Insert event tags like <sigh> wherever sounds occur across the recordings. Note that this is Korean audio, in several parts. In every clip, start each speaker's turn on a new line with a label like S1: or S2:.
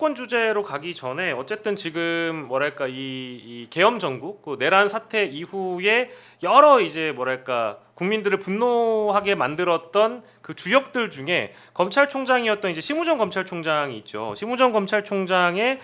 S1: 수도권 주제로 가기 전에 어쨌든 지금 뭐랄까 이, 이 계엄 정국 그 내란 사태 이후에 여러 이제 뭐랄까 국민들을 분노하게 만들었던 그 주역들 중에 검찰총장이었던 이제 심우정 검찰총장이 있죠. 심우정 검찰총장의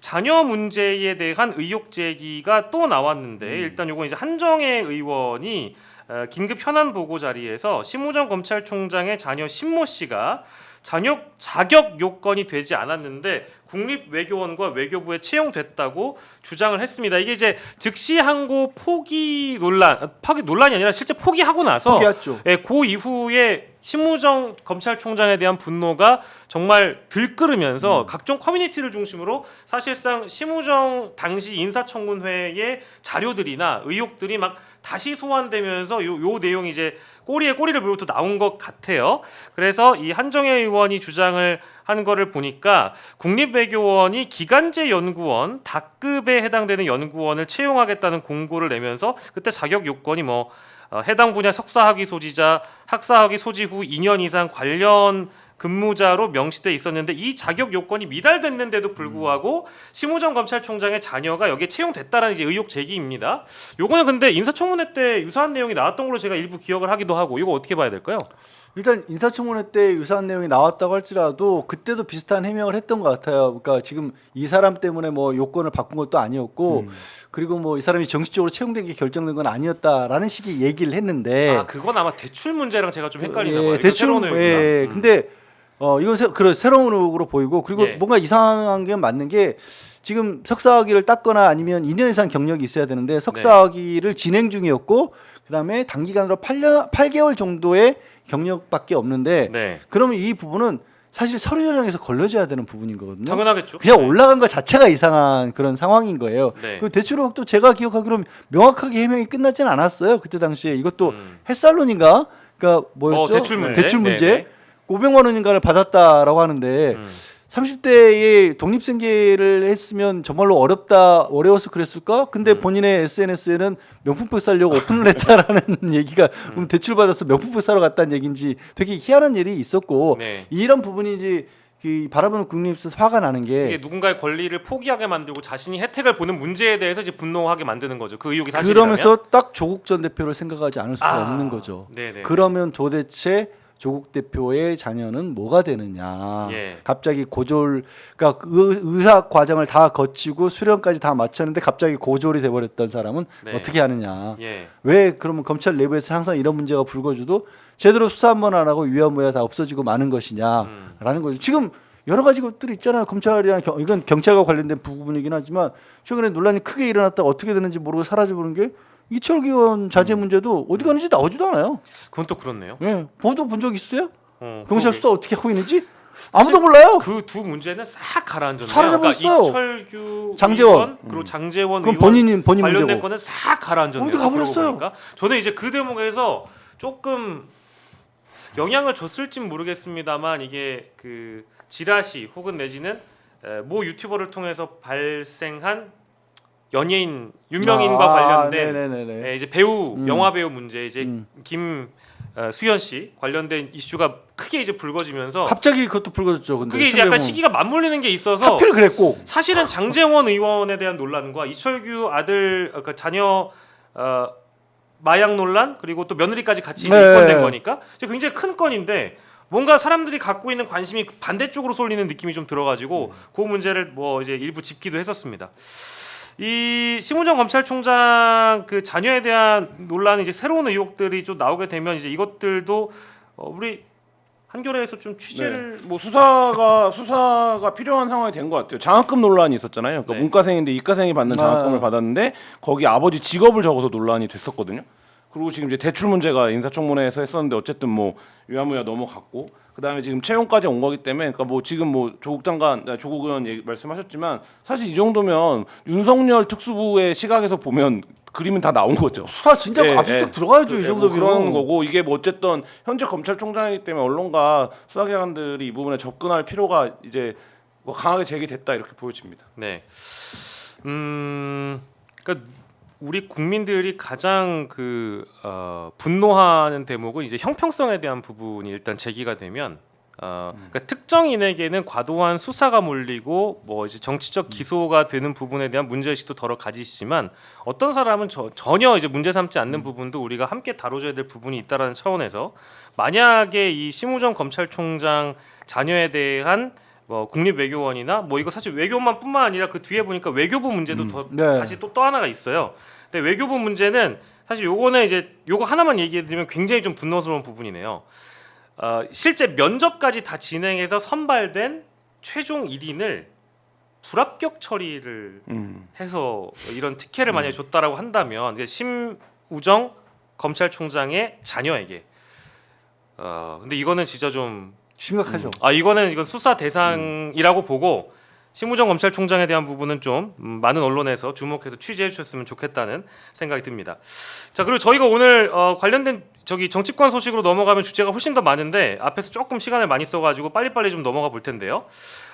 S1: 자녀 문제에 대한 의혹 제기가 또 나왔는데 일단 요거 이제 한정혜 의원이 어, 긴급 현안 보고 자리에서 심우정 검찰총장의 자녀 신모 씨가 자녀 자격 요건이 되지 않았는데 국립 외교원과 외교부에 채용됐다고 주장을 했습니다. 이게 이제 즉시 항고 포기 논란, 아, 포기 논란이 아니라 실제 포기하고 나서
S2: 포기했죠.
S1: 예, 그 이후에 심우정 검찰총장에 대한 분노가 정말 들끓으면서 각종 커뮤니티를 중심으로 사실상 심우정 당시 인사청문회의 자료들이나 의혹들이 막 다시 소환되면서 요, 요 내용이 이제 꼬리에 꼬리를 물고 또 나온 것 같아요. 그래서 이 한정혜 의원이 주장을 한 거를 보니까 국립외교원이 기간제 연구원 다급에 해당되는 연구원을 채용하겠다는 공고를 내면서 그때 자격 요건이 뭐 어, 해당 분야 석사학위 소지자, 학사학위 소지 후 2년 이상 관련 근무자로 명시돼 있었는데 이 자격 요건이 미달됐는데도 불구하고 심우정 검찰총장의 자녀가 여기에 채용됐다라는 이제 의혹 제기입니다. 요거는 근데 인사청문회 때 유사한 내용이 나왔던 걸로 제가 일부 기억을 하기도 하고 이거 어떻게 봐야 될까요?
S2: 일단 인사청문회 때 유사한 내용이 나왔다고 할지라도 그때도 비슷한 해명을 했던 것 같아요. 그러니까 지금 이 사람 때문에 뭐 요건을 바꾼 것도 아니었고 그리고 뭐 이 사람이 정식적으로 채용된 게 결정된 건 아니었다라는 식의 얘기를 했는데
S1: 아 그건 아마 대출 문제랑 제가 좀 헷갈리나
S2: 예,
S1: 봐요. 이거
S2: 대충
S1: 새로운.
S2: 예.
S1: 음.
S2: 근데 어 이건 새, 그런 새로운 의혹으로 보이고 그리고
S1: 예.
S2: 뭔가 이상한 게 맞는 게 지금 석사학위를 땄거나 아니면 2년 이상 경력이 있어야 되는데 석사학위를 진행 중이었고 그다음에 단기간으로 8년 8개월 정도의 경력밖에 없는데
S1: 네
S2: 그러면 이 부분은 사실 서류 전형에서 걸려져야 되는 부분인 거거든요.
S1: 당연하겠죠.
S2: 그냥 올라간 것 자체가 이상한 그런 상황인 거예요.
S1: 네.
S2: 그 대출 의혹도 제가 기억하기로 명확하게 해명이 끝나진 않았어요. 그때 당시에 이것도
S1: 음.
S2: 햇살론인가? 그러니까 뭐였죠?
S1: 어, 대출 문제.
S2: 대출 문제.
S1: 네 네.
S2: 500만 원인가를 받았다라고 하는데
S1: 음.
S2: 30대에 독립생계를 했으면 정말로 어렵다 어려워서 그랬을까? 근데
S1: 음.
S2: 본인의 SNS에는 명품백 사려고 오픈을 했다라는 <laughs> 얘기가
S1: 음.
S2: 대출 받아서 명품백 사러 갔다는 얘기인지 되게 희한한 일이 있었고
S1: 네.
S2: 이런 부분이 이제 그 바라보는 국립에서 화가 나는 게
S1: 누군가의 권리를 포기하게 만들고 자신이 혜택을 보는 문제에 대해서 이제 분노하게 만드는 거죠. 그 의혹이 사실이라면.
S2: 그러면서 딱 조국 전 대표를 생각하지 않을 수가
S1: 아,
S2: 없는 거죠.
S1: 네네.
S2: 그러면 도대체 조국 대표의 자녀는 뭐가 되느냐?
S1: 예.
S2: 갑자기 고졸, 그러니까 그 의사 과정을 다 거치고 수련까지 다 마쳤는데 갑자기 고졸이 돼 버렸던 사람은
S1: 네.
S2: 어떻게 하느냐?
S1: 예.
S2: 왜 그러면 검찰 내부에서 항상 이런 문제가 불거져도 제대로 수사 한 번 안 하고 유야무야 다 없어지고 마는 것이냐라는
S1: 음.
S2: 거죠. 지금 여러 가지 것들이 있잖아요. 검찰이랑 경, 이건 경찰과 관련된 부분이긴 하지만 최근에 논란이 크게 일어났다가 어떻게 되는지 모르고 사라져버린 게 이철기 의원 자제
S1: 음.
S2: 문제도 어디 가는지 나오지도 않아요.
S1: 그건 또 그렇네요.
S2: 예, 보도 본 적 있어요?
S1: 어,
S2: 경찰. 수사 어떻게 하고 있는지 아무도 몰라요.
S1: 그 두 문제는 싹 가라앉았네요.
S2: 사라져버렸어요.
S1: 그러니까 이철규
S2: 장제원.
S1: 의원, 그리고 장재원
S2: 그건
S1: 의원
S2: 본인이 본인
S1: 관련된
S2: 문제고.
S1: 거는 싹 가라앉았네요.
S2: 어디 가버렸어요?
S1: 그러고 보니까. 저는 이제 그 대목에서 조금 영향을 줬을진 모르겠습니다만 이게 그 지라시 혹은 내지는 에, 모 유튜버를 통해서 발생한 연예인 유명인과
S2: 아,
S1: 관련된
S2: 네네네네.
S1: 예, 이제 배우
S2: 음.
S1: 영화 배우 문제 이제
S2: 음.
S1: 김 어, 수현 씨 관련된 이슈가 크게 이제 불거지면서
S2: 갑자기 그것도 불거졌죠. 근데
S1: 그게 이제 약간. 시기가 맞물리는 게 있어서
S2: 하필 그랬고
S1: 사실은 장재원 의원에 대한 논란과 이철규 아들 어, 그 자녀 어, 마약 논란 그리고 또 며느리까지 같이 이제
S2: 네.
S1: 입건된 거니까 이제 굉장히 큰 건인데 뭔가 사람들이 갖고 있는 관심이 반대쪽으로 쏠리는 느낌이 좀 들어가지고 그 문제를 뭐 이제 일부 짚기도 했었습니다. 이 심우정 검찰총장 그 자녀에 대한 논란이 이제 새로운 의혹들이 좀 나오게 되면 이제 이것들도 어, 우리 한겨레에서 좀 취재를
S3: 뭐 수사가 수사가 필요한 상황이 된 것 같아요. 장학금 논란이 있었잖아요. 그러니까
S1: 네.
S3: 문과생인데 이과생이 받는 장학금을
S2: 아.
S3: 받았는데 거기 아버지 직업을 적어서 논란이 됐었거든요. 그리고 지금 이제 대출 문제가 인사청문회에서 했었는데 어쨌든 뭐 유야무야 넘어갔고 그다음에 지금 채용까지 온 거기 때문에 그러니까 뭐 지금 뭐 조국 장관 아, 조국 의원 얘기 말씀하셨지만 사실 이 정도면 윤석열 특수부의 시각에서 보면 그림은 다 나온 거죠.
S2: 수사 진짜
S3: 예,
S2: 앞서
S3: 예.
S2: 들어가야죠 이
S3: 예,
S2: 정도면.
S3: 뭐 그런 거고 이게 뭐 어쨌든 현재 검찰총장이기 때문에 언론과 수사기관들이 이 부분에 접근할 필요가 이제 뭐 강하게 제기됐다 이렇게 보여집니다.
S1: 네. 음, 그러니까 우리 국민들이 가장 그 어, 분노하는 대목은 이제 형평성에 대한 부분이 일단 제기가 되면 어, 그러니까 특정인에게는 과도한 수사가 몰리고 뭐 이제 정치적 기소가 되는 부분에 대한 문제의식도 덜어 가지시지만 어떤 사람은 저, 전혀 이제 문제 삼지 않는 부분도 우리가 함께 다뤄줘야 될 부분이 있다라는 차원에서 만약에 이 심우정 검찰총장 자녀에 대한 뭐 국립외교원이나 뭐 이거 사실 외교만 뿐만 아니라 그 뒤에 보니까 외교부 문제도 더
S2: 네.
S1: 다시 또 또 하나가 있어요. 근데 외교부 문제는 사실 요거는 이제 요거 하나만 얘기해드리면 굉장히 좀 분노스러운 부분이네요. 어, 실제 면접까지 다 진행해서 선발된 최종 1인을 불합격 처리를
S3: 음.
S1: 해서 이런 특혜를 만약에 줬다라고 한다면 이제 심우정 검찰총장의 자녀에게 어 근데 이거는 진짜 좀
S2: 심각하죠.
S1: 아 이거는 이건 수사 대상이라고 보고 심우정 검찰총장에 대한 부분은 좀 음, 많은 언론에서 주목해서 취재해 주셨으면 좋겠다는 생각이 듭니다. 자 그리고 저희가 오늘 어, 관련된 저기 정치권 소식으로 넘어가면 주제가 훨씬 더 많은데 앞에서 조금 시간을 많이 써가지고 빨리빨리 좀 넘어가 볼 텐데요.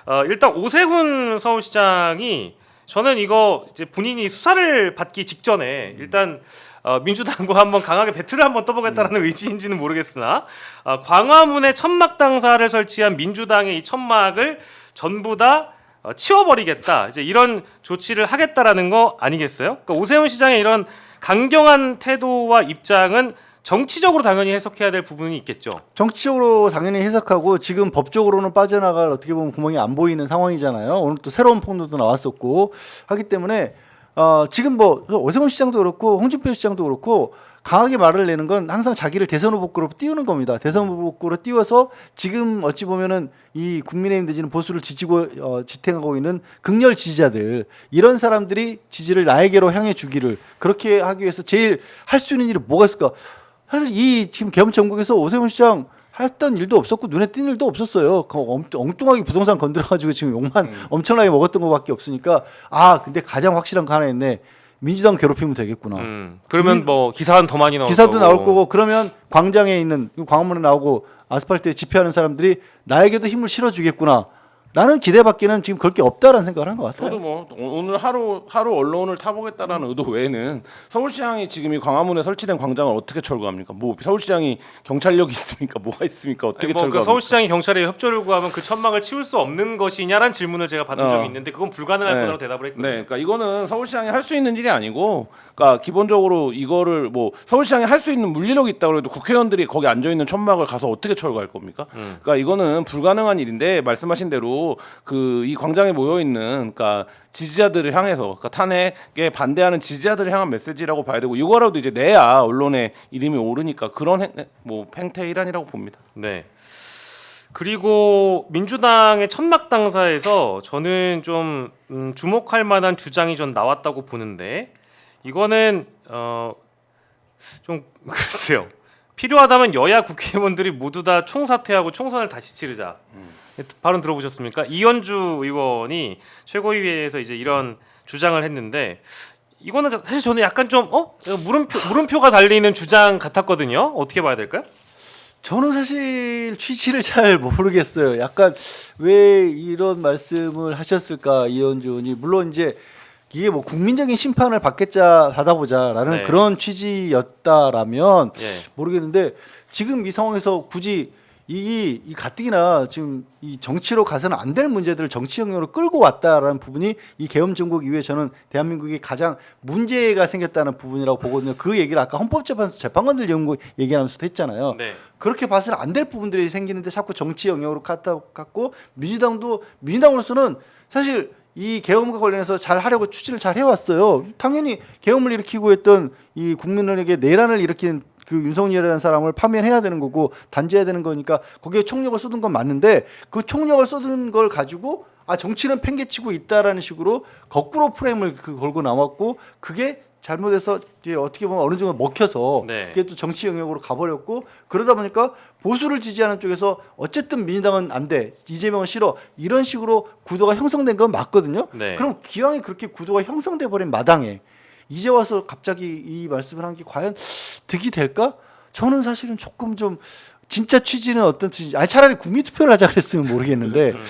S1: 어, 일단 오세훈 서울시장이 저는 이거 이제 본인이 수사를 받기 직전에 일단 어, 민주당과 한번 강하게 배틀을 한번 떠보겠다라는 의지인지는 모르겠으나 어, 광화문에 천막 당사를 설치한 민주당의 이 천막을 전부 다 어, 치워버리겠다. 이제 이런 조치를 하겠다라는 거 아니겠어요? 그러니까 오세훈 시장의 이런 강경한 태도와 입장은 정치적으로 당연히 해석해야 될 부분이 있겠죠.
S2: 정치적으로 당연히 해석하고 지금 법적으로는 빠져나갈 어떻게 보면 구멍이 안 보이는 상황이잖아요. 오늘 또 새로운 폭로도 나왔었고 하기 때문에 어, 지금 뭐 오세훈 시장도 그렇고 홍준표 시장도 그렇고 강하게 말을 내는 건 항상 자기를 대선 후보급으로 띄우는 겁니다. 대선 후보급으로 띄워서 지금 어찌 보면은 이 국민의힘 내지는 보수를 지지고 어, 지탱하고 있는 극렬 지지자들 이런 사람들이 지지를 나에게로 향해 주기를 그렇게 하기 위해서 제일 할 수 있는 일이 뭐가 있을까? 사실 이 지금 계엄 전국에서 오세훈 시장 했던 일도 없었고 눈에 띈 일도 없었어요. 그 엉- 엉뚱하게 부동산 건드려가지고 지금 욕만 엄청나게 먹었던 것밖에 없으니까 아 근데 가장 확실한 거 하나 있네. 민주당 괴롭히면 되겠구나.
S1: 음, 그러면 뭐 기사는 더 많이 나올
S2: 기사도
S1: 거고.
S2: 나올 거고 그러면 광장에 있는 광화문에 나오고 아스팔트에 집회하는 사람들이 나에게도 힘을 실어주겠구나. 라는 기대밖에는 지금 그럴 게 없다라는 생각을 한 것 같아요.
S3: 저도 뭐 오- 오늘 하루 하루 언론을 타보겠다라는 의도 외에는 서울시장이 지금 이 광화문에 설치된 광장을 어떻게 철거합니까? 뭐 서울시장이 경찰력이 <laughs> 있습니까? 뭐가 있습니까? 어떻게
S1: 뭐
S3: 철거합니까?
S1: 그 서울시장이 경찰에 협조를 구하면 그 천막을 치울 수 없는 것이냐라는 질문을 제가 받은
S3: 어.
S1: 적이 있는데 그건 불가능할
S3: 네.
S1: 거라고 대답을 했거든요.
S3: 네, 그러니까 이거는 서울시장이 할 수 있는 일이 아니고, 그러니까 기본적으로 이거를 뭐 서울시장이 할 수 있는 물리력이 있다 그래도 국회의원들이 거기 앉아 있는 천막을 가서 어떻게 철거할 겁니까?
S1: 음.
S3: 그러니까 이거는 불가능한 일인데 말씀하신 대로 그 이 광장에 모여 있는 그러니까 지지자들을 향해서 그러니까 탄핵에 반대하는 지지자들을 향한 메시지라고 봐야 되고 이거라도 이제 내야 언론에 이름이 오르니까 그런 행, 뭐 행태 일환이라고 봅니다.
S1: 네. 그리고 민주당의 천막 당사에서 저는 좀 음, 주목할 만한 주장이 전 나왔다고 보는데 이거는 어 좀 <laughs> 글쎄요 필요하다면 여야 국회의원들이 모두 다 총사퇴하고 총선을 다시 치르자. 발언 들어보셨습니까? 이현주 의원이 최고위회에서 이제 이런 주장을 했는데 이거는 사실 저는 약간 좀 어? 물음표 물음표가 달리는 주장 같았거든요. 어떻게 봐야 될까요?
S2: 저는 사실 취지를 잘 모르겠어요. 약간 왜 이런 말씀을 하셨을까 이현주 의원이 물론 이제 이게 뭐 국민적인 심판을 받겠자 받아보자라는
S1: 네.
S2: 그런 취지였다라면
S1: 예.
S2: 모르겠는데 지금 이 상황에서 굳이 이, 이 가뜩이나 지금 이 정치로 가서는 안 될 문제들을 정치 영역으로 끌고 왔다라는 부분이 이 계엄 정국 이후에 저는 대한민국이 가장 문제가 생겼다는 부분이라고 보거든요. 그 얘기를 아까 헌법재판소 재판관들 연구 얘기하면서도 했잖아요.
S1: 네.
S2: 그렇게 봐서는 안 될 부분들이 생기는데 자꾸 정치 영역으로 갖고 민주당도 민주당으로서는 사실 이 계엄과 관련해서 잘 하려고 추진을 잘 해왔어요. 당연히 계엄을 일으키고 했던 이 국민에게 내란을 일으킨 그 윤석열이라는 사람을 파면해야 되는 거고 단죄해야 되는 거니까 거기에 총력을 쏟은 건 맞는데 그 총력을 쏟은 걸 가지고 아 정치는 팽개치고 있다라는 식으로 거꾸로 프레임을 그 걸고 나왔고 그게 잘못해서 이제 어떻게 보면 어느 정도 먹혀서
S1: 네.
S2: 그게 또 정치 영역으로 가버렸고 그러다 보니까 보수를 지지하는 쪽에서 어쨌든 민주당은 안 돼 이재명은 싫어 이런 식으로 구도가 형성된 건 맞거든요.
S1: 네.
S2: 그럼 기왕에 그렇게 구도가 형성돼 버린 마당에 이제 와서 갑자기 이 말씀을 한 게 과연 득이 될까? 저는 사실은 조금 좀 진짜 취지는 어떤 취지? 아 차라리 국민 투표를 하자 그랬으면 모르겠는데
S1: 음.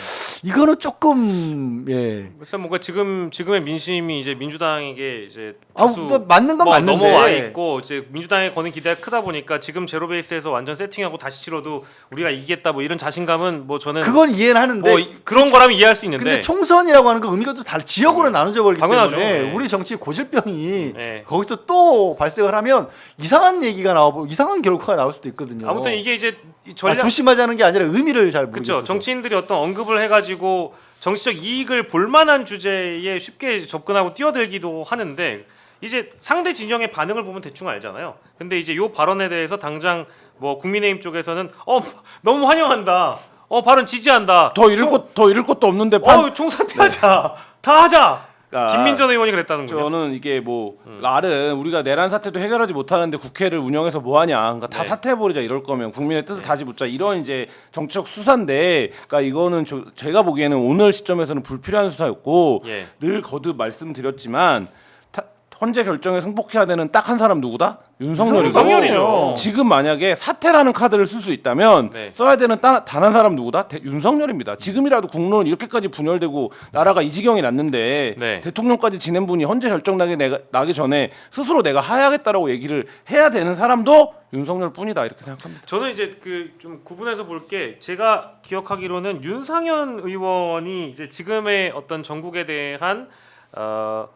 S2: 이거는 조금 예.
S1: 그래서 뭔가 지금 지금의 민심이 이제 민주당에게 이제
S2: 아,
S1: 다수
S2: 또 맞는 건
S1: 뭐
S2: 맞는데
S1: 넘어와 있고 이제 민주당에 거는 기대가 크다 보니까 지금 제로 베이스에서 완전 세팅하고 다시 치러도 우리가 이기겠다 뭐 이런 자신감은 뭐 저는
S2: 그건 이해는 하는데
S1: 뭐 이- 그런 거라면 이해할 수 있는데
S2: 근데 총선이라고 하는 건 의미가 또 다르 지역으로 나눠져 버리기
S1: 당연하죠.
S2: 때문에
S1: 네.
S2: 우리 정치 고질병이
S1: 네.
S2: 거기서 또 발생을 하면 이상한 얘기가 나오고 이상한 결과가 나올 수도 있거든요.
S1: 아무튼 이게 이제 이
S2: 아,
S1: 전략
S2: 조심하자는 게 아니라 의미를 잘 모르겠어요.
S1: 그렇죠. 정치인들이 어떤 언급을 해가지고 정치적 이익을 볼 만한 주제에 쉽게 접근하고 뛰어들기도 하는데 이제 상대 진영의 반응을 보면 대충 알잖아요. 근데 이제 요 발언에 대해서 당장 뭐 국민의힘 쪽에서는 어 너무 환영한다. 어 발언 지지한다.
S3: 더 잃을 것더 잃을 것도 없는데 판,
S1: 어 총사퇴하자. 다 하자.
S3: 그러니까
S1: 김민전 의원이 그랬다는군요.
S3: 저는 이게 뭐
S1: 음.
S3: 말은 우리가 내란 사태도 해결하지 못하는데 국회를 운영해서 뭐 하냐. 그러니까 다
S1: 네.
S3: 사퇴해 버리자 이럴 거면 국민의 뜻을 다시 묻자 이런 이제 정치적 수사인데 그러니까 이거는 저, 제가 보기에는 오늘 시점에서는 불필요한 수사였고
S1: 예.
S3: 늘 거듭 말씀드렸지만 타, 헌재 결정에 승복해야 되는 딱 한 사람 누구다? 윤석열이고
S1: 윤석열이죠.
S3: 지금 만약에 사퇴라는 카드를 쓸 수 있다면
S1: 네.
S3: 써야 되는 단 한 사람 누구다? 대- 윤석열입니다. 지금이라도 국론 이렇게까지 분열되고 나라가 이 지경이 났는데
S1: 네.
S3: 대통령까지 지낸 분이 헌재 결정 나기 내가 나기 전에 스스로 내가 하야겠다라고 얘기를 해야 되는 사람도 윤석열뿐이다 이렇게 생각합니다.
S1: 저는 이제 그 좀 구분해서 볼 게 제가 기억하기로는 윤상현 의원이 이제 지금의 어떤 전국에 대한 어,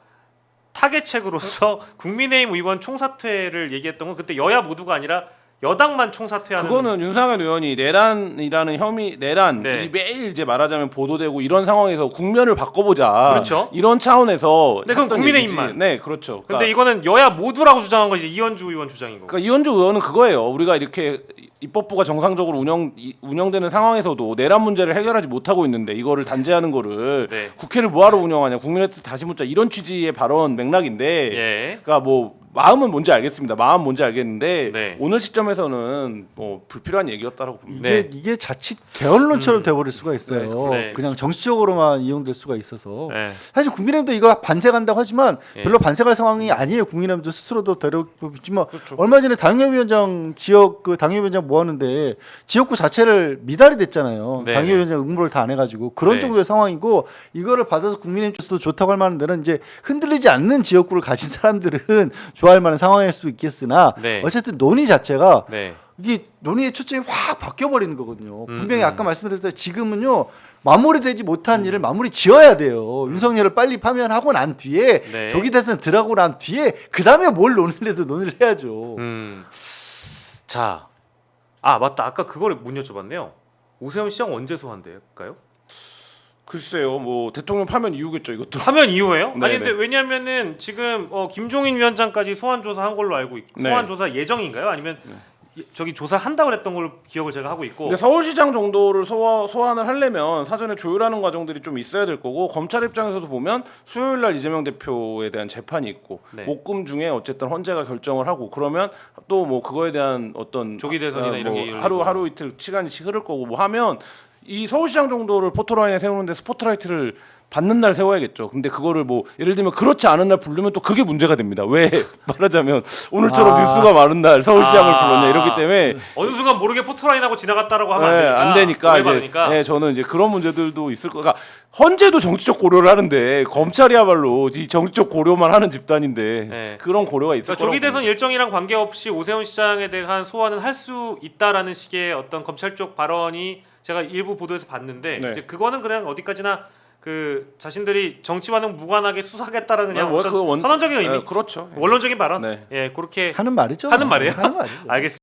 S1: 타겟책으로서 <laughs> 국민의힘 의원 총사퇴를 얘기했던 건 그때 여야 모두가 아니라 여당만 총사퇴하는
S3: 그거는 윤상현 의원이 내란이라는 혐의 내란
S1: 네.
S3: 이 매일 이제 말하자면 보도되고 이런 상황에서 국면을 바꿔보자
S1: 그렇죠.
S3: 이런 차원에서
S1: 네, 그건
S3: 했던
S1: 국민의힘만.
S3: 얘기지. 네 그렇죠. 그러니까
S1: 근데 이거는 여야 모두라고 주장한 건 이제 이현주 의원 주장인 거고.
S3: 그러니까 이현주 의원은 그거예요. 우리가 이렇게 입법부가 정상적으로 운영 이- 운영되는 상황에서도 내란 문제를 해결하지 못하고 있는데 이거를 단죄하는 거를
S1: 네.
S3: 국회를 뭐하러 운영하냐 국민의 뜻 다시 묻자 이런 취지의 발언 맥락인데
S1: 예.
S3: 그러니까 뭐 마음은 뭔지 알겠습니다. 마음 뭔지 알겠는데
S1: 네.
S3: 오늘 시점에서는 뭐 불필요한 얘기였다라고 봅니다.
S2: 이게
S1: 네.
S2: 이게 자칫 대언론처럼 돼버릴 수가 있어요.
S1: 네. 네.
S2: 그냥 정치적으로만 이용될 수가 있어서
S1: 예.
S2: 사실 국민의힘도 이거 반색한다고 하지만
S1: 예.
S2: 별로 반색할 상황이 아니에요. 국민의힘도 스스로도 데려보지만
S3: 그렇죠.
S2: 얼마 전에 당협위원장 지역 그 당협위원장 모았는데 지역구 자체를 미달이 됐잖아요.
S1: 네.
S2: 당협위원장 응모를 다 안 해가지고 그런
S1: 네.
S2: 정도의 상황이고 이거를 받아서 국민의힘 쪽에서도 좋다고 할 만한 데는 이제 흔들리지 않는 지역구를 가진 사람들은 좋아할 만한 상황일 수 있겠으나
S1: 네.
S2: 어쨌든 논의 자체가
S1: 네.
S2: 이게 논의의 초점이 확 바뀌어 버리는 거거든요.
S1: 음,
S2: 분명히
S1: 음.
S2: 아까 말씀드렸듯이 지금은요 마무리되지 못한 일을 마무리 지어야 돼요. 윤석열을 빨리 파면하고 난 뒤에
S1: 네.
S2: 조기 대선 들어가고 난 뒤에 그 다음에 뭘 논의를 해도 논의를 해야죠.
S1: 음. 자. 아, 맞다. 아까 그거를 못 여쭤봤네요. 오세훈 시장 언제 소환될까요?
S3: 글쎄요, 뭐 대통령 파면 이유겠죠 이것도.
S1: 파면 이후에요?
S3: 네,
S1: 아니 근데
S3: 네.
S1: 왜냐면은 지금 어, 김종인 위원장까지 소환 조사한 걸로 알고 있고
S3: 네.
S1: 소환 조사 예정인가요? 아니면 이- 저기 조사한다고 그랬던 걸 기억을 제가 하고 있고
S3: 근데 서울시장 정도를 소화, 소환을 하려면 사전에 조율하는 과정들이 좀 있어야 될 거고 검찰 입장에서도 보면 수요일 날 이재명 대표에 대한 재판이 있고
S1: 네.
S3: 목금 중에 어쨌든 헌재가 결정을 하고 그러면 또 뭐 그거에 대한 어떤
S1: 조기 대선이나
S3: 아,
S1: 이런
S3: 게뭐
S1: 이르고.
S3: 하루 하루 이틀 시간이 흐를 거고 뭐 하면 이 서울시장 정도를 포토라인에 세우는데 스포트라이트를 받는 날 세워야겠죠. 근데 그거를 뭐 예를 들면 그렇지 않은 날 부르면 또 그게 문제가 됩니다. 왜 <laughs> 말하자면 오늘처럼
S2: 아.
S3: 뉴스가 많은 날 서울시장을
S1: 아.
S3: 불렀냐 이렇기 때문에
S1: 어느 순간 모르게 포트라인하고 지나갔다라고 하면
S3: 네,
S1: 안 되니까
S3: 안 되니까
S1: 오해
S3: 이제
S1: 받으니까.
S3: 예, 저는 이제 그런 문제들도 있을 거가 헌재도 정치적 고려를 하는데 검찰이야말로 이 정치적 고려만 하는 집단인데
S1: 네.
S3: 그런 고려가 있을
S1: 그러니까
S3: 거라고
S1: 조기 대선 일정이랑 관계없이 오세훈 시장에 대한 소환은 할 수 있다라는 식의 어떤 검찰 쪽 발언이 제가 일부 보도에서 봤는데
S3: 네.
S1: 이제 그거는 그냥 어디까지나 그 자신들이 정치와는 무관하게 수사하겠다라는 그냥
S3: 아, 뭐
S1: 어떤
S3: 그거 원-
S1: 선언적인 의미,
S3: 예, 그렇죠. 예.
S1: 원론적인 발언,
S3: 네.
S1: 예, 그렇게
S2: 하는 말이죠.
S1: 하는 말이에요?
S2: 하는 말이죠. <laughs>
S1: 알겠습니다.